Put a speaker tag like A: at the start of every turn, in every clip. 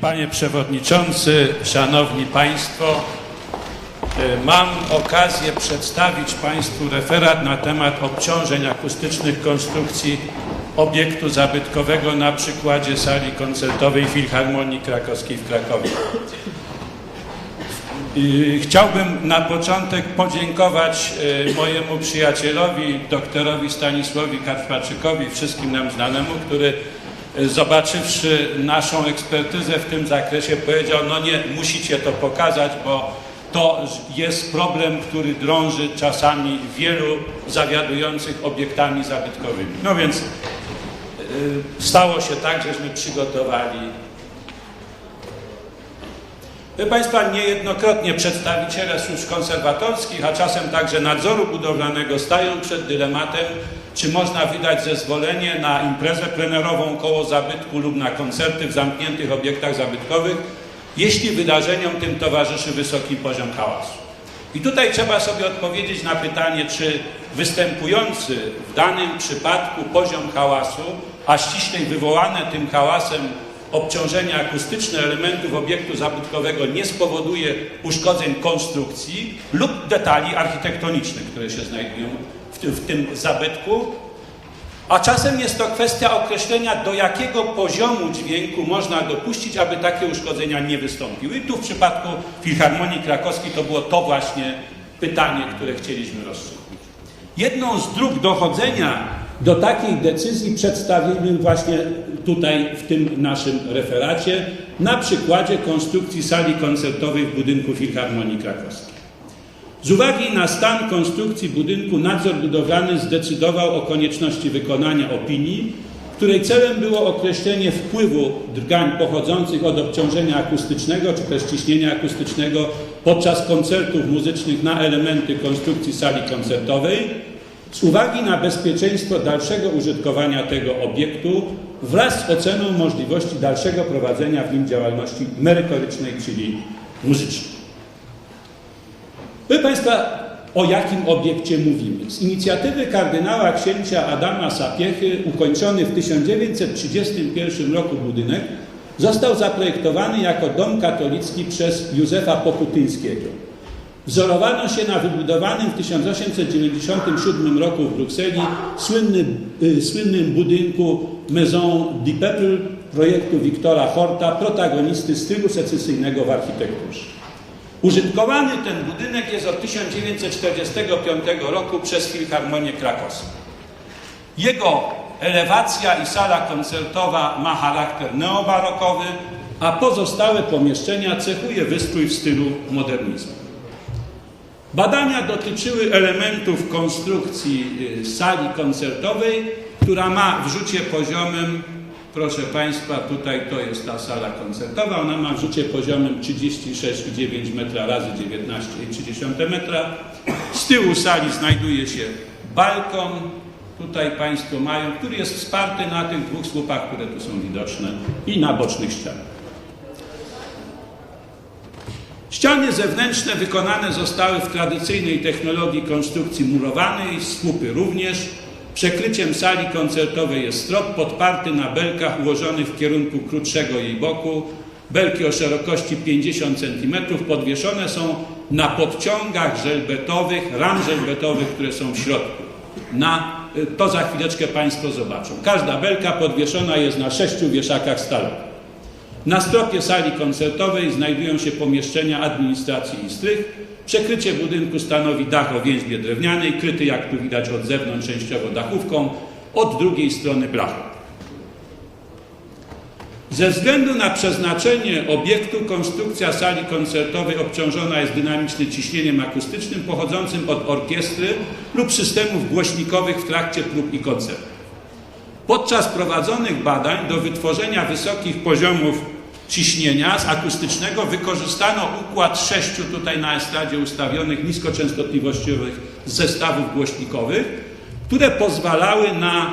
A: Panie Przewodniczący, Szanowni Państwo, e, mam okazję przedstawić Państwu referat na temat obciążeń akustycznych konstrukcji obiektu zabytkowego na przykładzie sali koncertowej Filharmonii Krakowskiej w Krakowie. Chciałbym na początek podziękować e, mojemu przyjacielowi, doktorowi Stanisławowi Karpaczykowi, wszystkim nam znanemu, który zobaczywszy naszą ekspertyzę w tym zakresie powiedział, no nie, musicie to pokazać, bo to jest problem, który drąży czasami wielu zawiadujących obiektami zabytkowymi. No więc e, stało się tak, żeśmy przygotowali Proszę Państwa, niejednokrotnie przedstawiciele służb konserwatorskich, a czasem także nadzoru budowlanego stają przed dylematem, czy można wydać zezwolenie na imprezę plenerową koło zabytku lub na koncerty w zamkniętych obiektach zabytkowych, jeśli wydarzeniom tym towarzyszy wysoki poziom hałasu. I tutaj trzeba sobie odpowiedzieć na pytanie, czy występujący w danym przypadku poziom hałasu, a ściślej wywołane tym hałasem obciążenie akustyczne elementów obiektu zabytkowego nie spowoduje uszkodzeń konstrukcji lub detali architektonicznych, które się znajdują w tym, zabytku, a czasem jest to kwestia określenia, do jakiego poziomu dźwięku można dopuścić, aby takie uszkodzenia nie wystąpiły. I tu w przypadku Filharmonii Krakowskiej to było to właśnie pytanie, które chcieliśmy rozstrzygnąć. Jedną z dróg dochodzenia do takiej decyzji przedstawimy właśnie tutaj w tym naszym referacie na przykładzie konstrukcji sali koncertowej w budynku Filharmonii Krakowskiej. Z uwagi na stan konstrukcji budynku nadzór budowlany zdecydował o konieczności wykonania opinii, której celem było określenie wpływu drgań pochodzących od obciążenia akustycznego czy też ciśnienia akustycznego podczas koncertów muzycznych na elementy konstrukcji sali koncertowej z uwagi na bezpieczeństwo dalszego użytkowania tego obiektu wraz z oceną możliwości dalszego prowadzenia w nim działalności merytorycznej, czyli muzycznej. Proszę Państwa, o jakim obiekcie mówimy? Z inicjatywy kardynała księcia Adama Sapiechy ukończony w 1931 roku budynek został zaprojektowany jako dom katolicki przez Józefa Pokutyńskiego. Wzorowano się na wybudowanym w 1897 roku w Brukseli słynnym, y, słynnym budynku Maison du Peuple projektu Wiktora Horta, protagonisty stylu secesyjnego w architekturze. Użytkowany ten budynek jest od 1945 roku przez Filharmonię Krakowską. Jego elewacja i sala koncertowa ma charakter neobarokowy, a pozostałe pomieszczenia cechuje wystrój w stylu modernizmu. Badania dotyczyły elementów konstrukcji y, sali koncertowej, która ma w rzucie poziomym, proszę Państwa, tutaj to jest ta sala koncertowa, ona ma w rzucie poziomym 36,9 metra razy 19,3 metra. Z tyłu sali znajduje się balkon, tutaj Państwo mają, który jest wsparty na tych dwóch słupach, które tu są widoczne i na bocznych ścianach. Ściany zewnętrzne wykonane zostały w tradycyjnej technologii konstrukcji murowanej, słupy również. Przekryciem sali koncertowej jest strop podparty na belkach ułożonych w kierunku krótszego jej boku. Belki o szerokości 50 cm podwieszone są na podciągach żelbetowych, ram żelbetowych, które są w środku. Na, to za chwileczkę Państwo zobaczą. Każda belka podwieszona jest na sześciu wieszakach stalowych. Na stropie sali koncertowej znajdują się pomieszczenia administracji i strych. Przekrycie budynku stanowi dach o więźbie drewnianej, kryty jak tu widać od zewnątrz częściowo dachówką, od drugiej strony blachą. Ze względu na przeznaczenie obiektu konstrukcja sali koncertowej obciążona jest dynamicznym ciśnieniem akustycznym pochodzącym od orkiestry lub systemów głośnikowych w trakcie prób i koncertów. Podczas prowadzonych badań do wytworzenia wysokich poziomów ciśnienia z akustycznego wykorzystano układ sześciu tutaj na estradzie ustawionych niskoczęstotliwościowych zestawów głośnikowych, które pozwalały na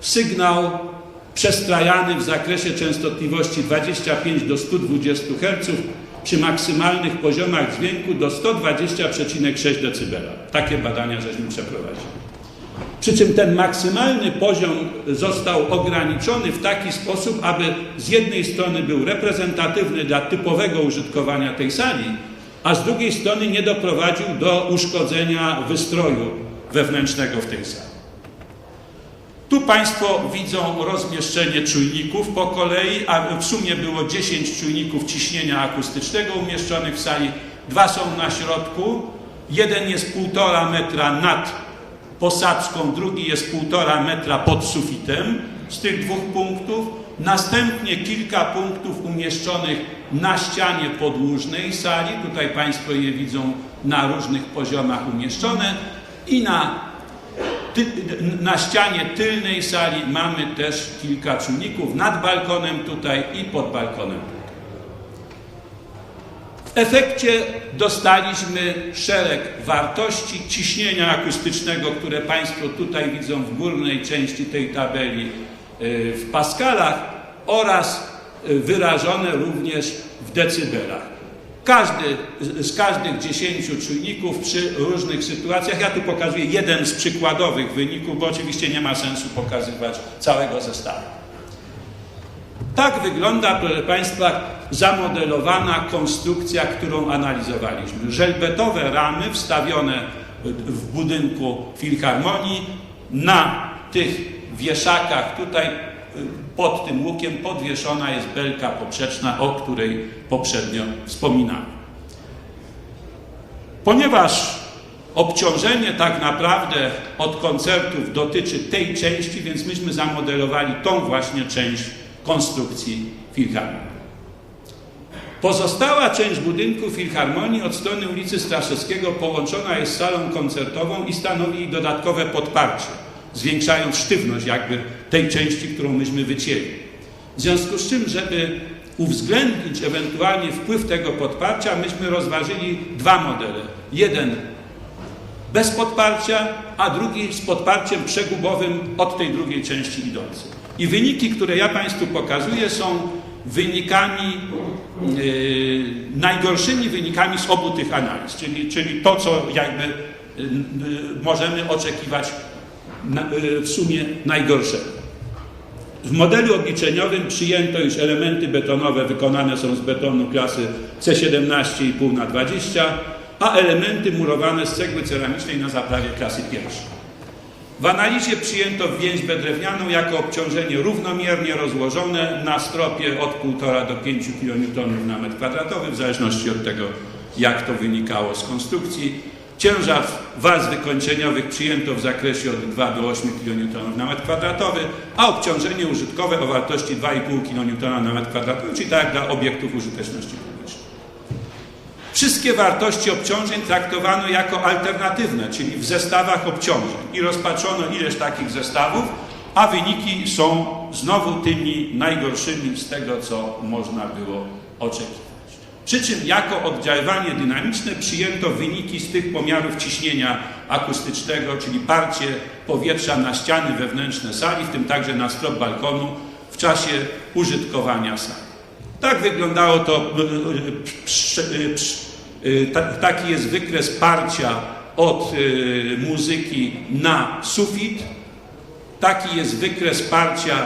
A: sygnał przestrajany w zakresie częstotliwości 25 do 120 Hz przy maksymalnych poziomach dźwięku do 120,6 dB. Takie badania żeśmy przeprowadzili. Przy czym ten maksymalny poziom został ograniczony w taki sposób, aby z jednej strony był reprezentatywny dla typowego użytkowania tej sali, a z drugiej strony nie doprowadził do uszkodzenia wystroju wewnętrznego w tej sali. Tu Państwo widzą rozmieszczenie czujników po kolei, a w sumie było 10 czujników ciśnienia akustycznego umieszczonych w sali. Dwa są na środku. Jeden jest półtora metra nad posadzką, drugi jest półtora metra pod sufitem z tych dwóch punktów. Następnie kilka punktów umieszczonych na ścianie podłużnej sali. Tutaj Państwo je widzą na różnych poziomach umieszczone. I na ty, na ścianie tylnej sali mamy też kilka czujników nad balkonem tutaj i pod balkonem. Efekcie dostaliśmy szereg wartości ciśnienia akustycznego, które Państwo tutaj widzą w górnej części tej tabeli y, w paskalach oraz y, wyrażone również w decybelach. Każdy z każdych dziesięciu czujników przy różnych sytuacjach, ja tu pokazuję jeden z przykładowych wyników, bo oczywiście nie ma sensu pokazywać całego zestawu. Tak wygląda, proszę Państwa, zamodelowana konstrukcja, którą analizowaliśmy. Żelbetowe ramy wstawione w budynku Filharmonii na tych wieszakach tutaj pod tym łukiem podwieszona jest belka poprzeczna, o której poprzednio wspominałem. Ponieważ obciążenie tak naprawdę od koncertów dotyczy tej części, więc myśmy zamodelowali tą właśnie część konstrukcji Filharmonii. Pozostała część budynku Filharmonii od strony ulicy Straszewskiego połączona jest z salą koncertową i stanowi dodatkowe podparcie zwiększając sztywność jakby tej części, którą myśmy wycięli. W związku z czym, żeby uwzględnić ewentualnie wpływ tego podparcia, myśmy rozważyli dwa modele. Jeden bez podparcia, a drugi z podparciem przegubowym od tej drugiej części idący. I wyniki, które ja Państwu pokazuję, są wynikami, yy, najgorszymi wynikami z obu tych analiz, czyli, czyli to, co jakby yy, yy, możemy oczekiwać w sumie najgorszego. W modelu obliczeniowym przyjęto, iż elementy betonowe wykonane są z betonu klasy C17,5 na 20, a elementy murowane z cegły ceramicznej na zaprawie klasy pierwszej. W analizie przyjęto więźbę drewnianą jako obciążenie równomiernie rozłożone na stropie od 1,5 do 5 kN na metr kwadratowy, w zależności od tego, jak to wynikało z konstrukcji. Ciężar warstw wykończeniowych przyjęto w zakresie od 2 do 8 kN na metr kwadratowy, a obciążenie użytkowe o wartości 2,5 kN na metr kwadratowy, czyli tak dla obiektów użyteczności. Wszystkie wartości obciążeń traktowano jako alternatywne, czyli w zestawach obciążeń i rozpatrzono ileś takich zestawów, a wyniki są znowu tymi najgorszymi z tego, co można było oczekiwać. Przy czym jako oddziaływanie dynamiczne przyjęto wyniki z tych pomiarów ciśnienia akustycznego, czyli parcie powietrza na ściany wewnętrzne sali, w tym także na strop balkonu w czasie użytkowania sali. Tak wyglądało to, taki jest wykres parcia od muzyki na sufit, taki jest wykres parcia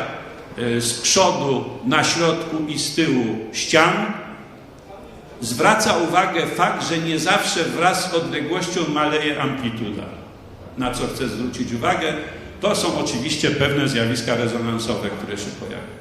A: z przodu, na środku i z tyłu ścian, zwraca uwagę fakt, że nie zawsze wraz z odległością maleje amplituda. Na co chcę zwrócić uwagę, to są oczywiście pewne zjawiska rezonansowe, które się pojawiają.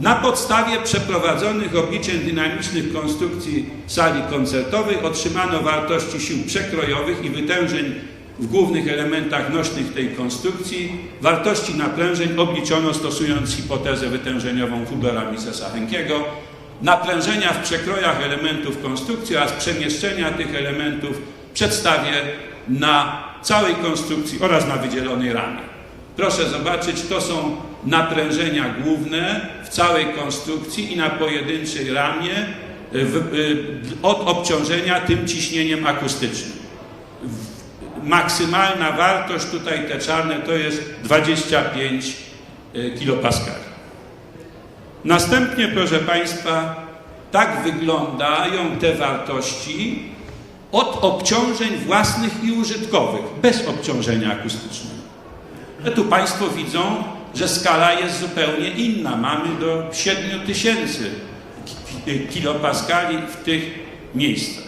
A: Na podstawie przeprowadzonych obliczeń dynamicznych konstrukcji sali koncertowej otrzymano wartości sił przekrojowych i wytężeń w głównych elementach nośnych tej konstrukcji. Wartości naprężeń obliczono stosując hipotezę wytężeniową Hubera Misesa Henkiego, naprężenia w przekrojach elementów konstrukcji oraz przemieszczenia tych elementów przedstawię na całej konstrukcji oraz na wydzielonej ramie. Proszę zobaczyć, to są naprężenia główne w całej konstrukcji i na pojedynczej ramie w, y, od obciążenia tym ciśnieniem akustycznym. Maksymalna wartość tutaj te czarne to jest 25 kilopaskali. Następnie, proszę Państwa, tak wyglądają te wartości od obciążeń własnych i użytkowych, bez obciążenia akustycznego. No tu Państwo widzą, że skala jest zupełnie inna. Mamy do 7000 ki- kilopaskali w tych miejscach.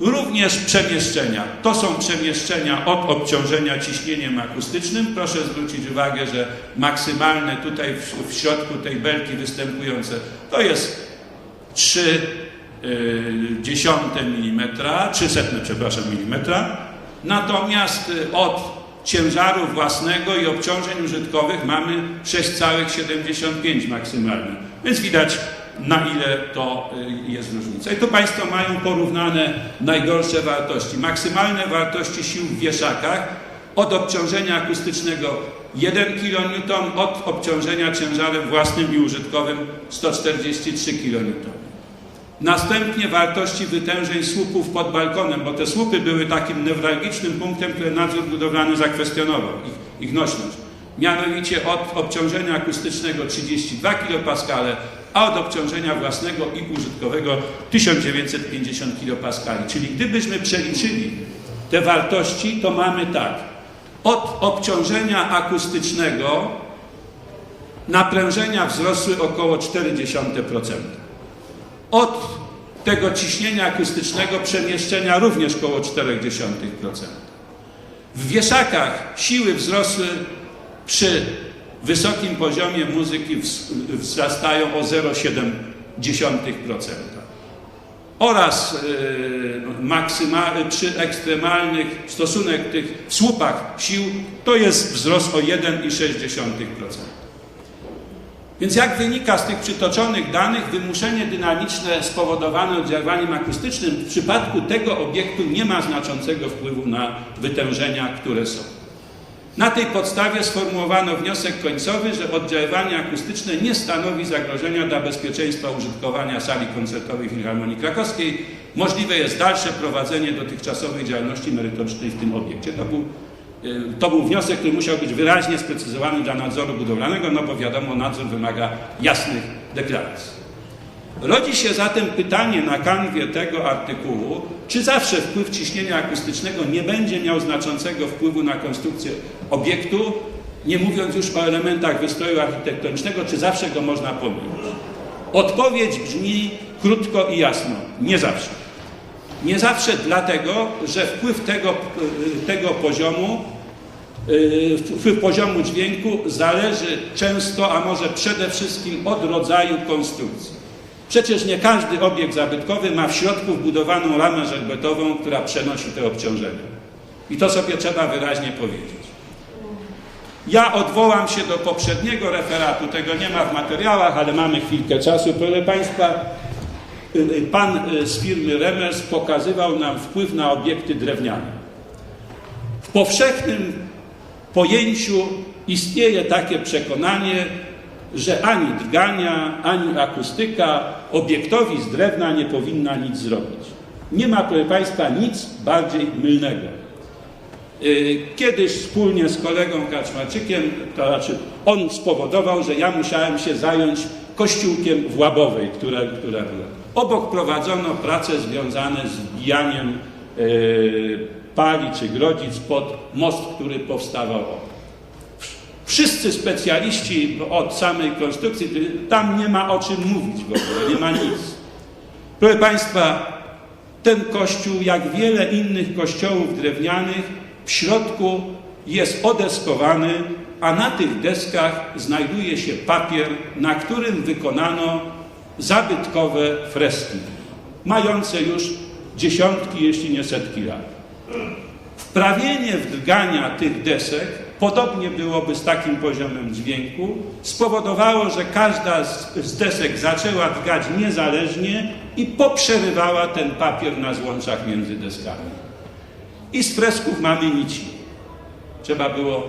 A: Również przemieszczenia. To są przemieszczenia od obciążenia ciśnieniem akustycznym. Proszę zwrócić uwagę, że maksymalne tutaj w, w środku tej belki występujące to jest 3 y, dziesiąte mm, 300, przepraszam, milimetra. Natomiast y, od ciężaru własnego i obciążeń użytkowych mamy 6,75 maksymalnie. Więc widać na ile to y, jest różnica. I tu Państwo mają porównane najgorsze wartości. Maksymalne wartości sił w wieszakach od obciążenia akustycznego 1 kN, od obciążenia ciężarem własnym i użytkowym 143 kN. Następnie wartości wytężeń słupów pod balkonem, bo te słupy były takim newralgicznym punktem, który nadzór budowlany zakwestionował, ich, ich nośność. Mianowicie od obciążenia akustycznego 32 kPa, a od obciążenia własnego i użytkowego 1950 kPa. Czyli gdybyśmy przeliczyli te wartości, to mamy tak. Od obciążenia akustycznego naprężenia wzrosły około 0,4%. Od tego ciśnienia akustycznego przemieszczenia również około 0,4%. W wieszakach siły wzrosły przy wysokim poziomie muzyki wzrastają o 0,7% oraz maksyma, przy ekstremalnych stosunek tych słupach sił to jest wzrost o 1,6%. Więc jak wynika z tych przytoczonych danych, wymuszenie dynamiczne spowodowane oddziaływaniem akustycznym w przypadku tego obiektu nie ma znaczącego wpływu na wytężenia, które są. Na tej podstawie sformułowano wniosek końcowy, że oddziaływanie akustyczne nie stanowi zagrożenia dla bezpieczeństwa użytkowania sali koncertowej Filharmonii Krakowskiej. Możliwe jest dalsze prowadzenie dotychczasowej działalności merytorycznej w tym obiekcie. To był, to był wniosek, który musiał być wyraźnie sprecyzowany dla nadzoru budowlanego, no bo wiadomo, nadzór wymaga jasnych deklaracji. Rodzi się zatem pytanie na kanwie tego artykułu, czy zawsze wpływ ciśnienia akustycznego nie będzie miał znaczącego wpływu na konstrukcję obiektu, nie mówiąc już o elementach wystroju architektonicznego, czy zawsze go można pominąć? Odpowiedź brzmi krótko i jasno: nie zawsze. Nie zawsze dlatego, że wpływ tego, tego poziomu, wpływ poziomu dźwięku zależy często, a może przede wszystkim od rodzaju konstrukcji. Przecież nie każdy obiekt zabytkowy ma w środku wbudowaną ramę żerbetową, która przenosi te obciążenia. I to sobie trzeba wyraźnie powiedzieć. Ja odwołam się do poprzedniego referatu, tego nie ma w materiałach, ale mamy chwilkę czasu. Proszę Państwa, y, y, pan z firmy Remers pokazywał nam wpływ na obiekty drewniane. W powszechnym pojęciu istnieje takie przekonanie, że ani drgania, ani akustyka obiektowi z drewna nie powinna nic zrobić. Nie ma, proszę Państwa, nic bardziej mylnego. Yy, Kiedyś wspólnie z kolegą Kaczmarczykiem, to znaczy on spowodował, że ja musiałem się zająć kościółkiem w Łabowej, która, która była. Obok prowadzono prace związane z wbijaniem yy, pali czy grodzic pod most, który powstawał. Wszyscy specjaliści od samej konstrukcji, tam nie ma o czym mówić w ogóle, nie ma nic. Proszę Państwa, ten kościół, jak wiele innych kościołów drewnianych, w środku jest odeskowany, a na tych deskach znajduje się papier, na którym wykonano zabytkowe freski, mające już dziesiątki, jeśli nie setki lat. Wprawienie wdrgania tych desek, podobnie byłoby z takim poziomem dźwięku, spowodowało, że każda z, desek zaczęła drgać niezależnie i poprzerywała ten papier na złączach między deskami. I z fresków mamy nici. Trzeba było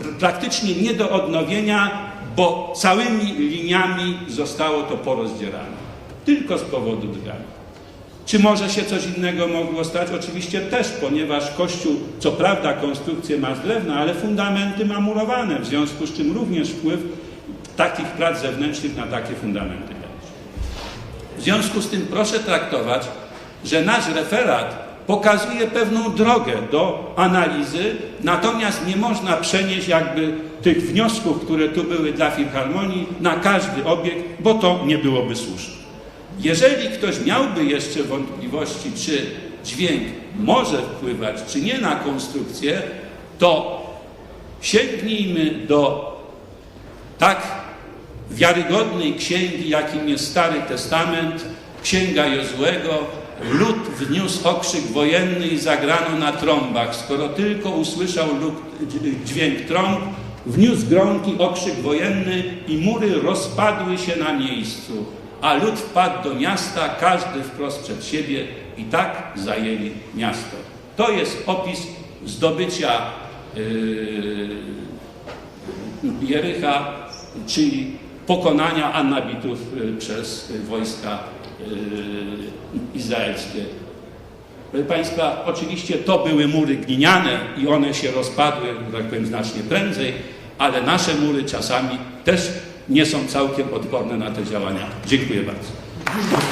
A: pr- praktycznie nie do odnowienia, bo całymi liniami zostało to porozdzierane. Tylko z powodu drgania. Czy może się coś innego mogło stać? Oczywiście też, ponieważ Kościół, co prawda konstrukcję ma z drewna, ale fundamenty ma murowane, w związku z czym również wpływ takich prac zewnętrznych na takie fundamenty będzie. W związku z tym proszę traktować że nasz referat pokazuje pewną drogę do analizy, natomiast nie można przenieść jakby tych wniosków, które tu były dla Filharmonii, na każdy obiekt, bo to nie byłoby słuszne. Jeżeli ktoś miałby jeszcze wątpliwości, czy dźwięk może wpływać, czy nie na konstrukcję, to sięgnijmy do tak wiarygodnej księgi, jakim jest Stary Testament, Księga Jozłego. Lud wniósł okrzyk wojenny i zagrano na trąbach. Skoro tylko usłyszał dźwięk trąb, wniósł gromki okrzyk wojenny i mury rozpadły się na miejscu. A lud wpadł do miasta, każdy wprost przed siebie i tak zajęli miasto. To jest opis zdobycia yy, Jericha, czyli pokonania Annabitów y, przez wojska y, izraelskie. Proszę Państwa, oczywiście to były mury gliniane i one się rozpadły, tak powiem, znacznie prędzej, ale nasze mury czasami też nie są całkiem odporne na te działania. Dziękuję bardzo.